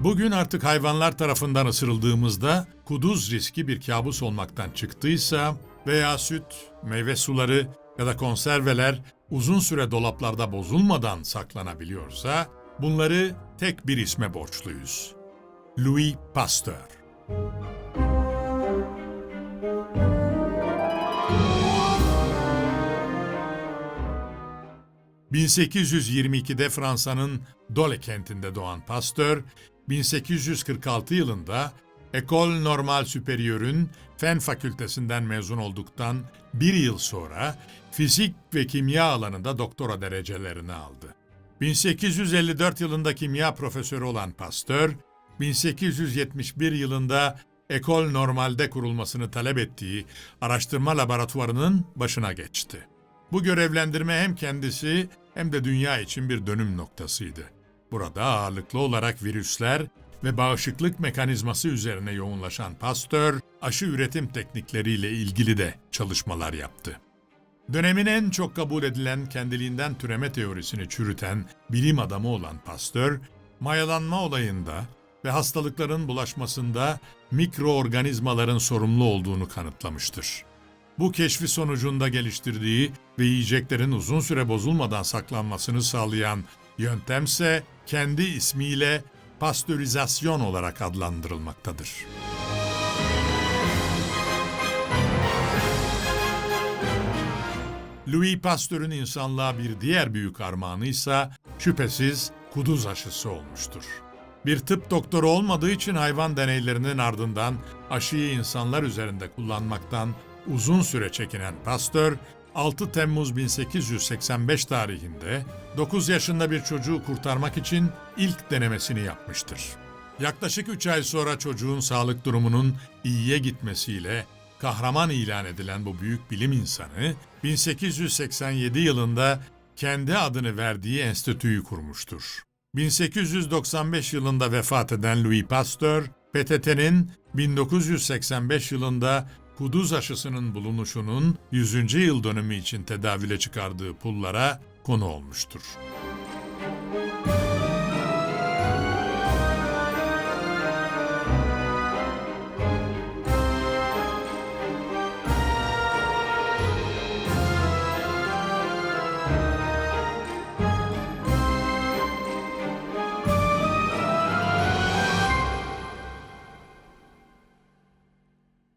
Bugün artık hayvanlar tarafından ısırıldığımızda kuduz riski bir kabus olmaktan çıktıysa veya süt, meyve suları ya da konserveler uzun süre dolaplarda bozulmadan saklanabiliyorsa bunları tek bir isme borçluyuz. Louis Pasteur. ...1822'de Fransa'nın Dole kentinde doğan Pasteur, 1846 yılında École Normale Supérieur'ün Fen Fakültesinden mezun olduktan bir yıl sonra fizik ve kimya alanında doktora derecelerini aldı. 1854 yılında kimya profesörü olan Pasteur, 1871 yılında Ekol Normal'de kurulmasını talep ettiği araştırma laboratuvarının başına geçti. Bu görevlendirme hem kendisi hem de dünya için bir dönüm noktasıydı. Burada ağırlıklı olarak virüsler ve bağışıklık mekanizması üzerine yoğunlaşan Pasteur, aşı üretim teknikleriyle ilgili de çalışmalar yaptı. Dönemin en çok kabul edilen kendiliğinden türeme teorisini çürüten bilim adamı olan Pasteur, mayalanma olayında ve hastalıkların bulaşmasında mikroorganizmaların sorumlu olduğunu kanıtlamıştır. Bu keşfi sonucunda geliştirdiği ve yiyeceklerin uzun süre bozulmadan saklanmasını sağlayan yöntemse kendi ismiyle pastörizasyon olarak adlandırılmaktadır. Louis Pasteur'ün insanlığa bir diğer büyük armağanı ise şüphesiz kuduz aşısı olmuştur. Bir tıp doktoru olmadığı için hayvan deneylerinin ardından aşıyı insanlar üzerinde kullanmaktan uzun süre çekinen Pasteur, 6 Temmuz 1885 tarihinde 9 yaşında bir çocuğu kurtarmak için ilk denemesini yapmıştır. Yaklaşık 3 ay sonra çocuğun sağlık durumunun iyiye gitmesiyle kahraman ilan edilen bu büyük bilim insanı 1887 yılında kendi adını verdiği enstitüyü kurmuştur. 1895 yılında vefat eden Louis Pasteur, PTT'nin 1985 yılında kuduz aşısının bulunuşunun 100. yıl dönümü için tedavüle çıkardığı pullara konu olmuştur.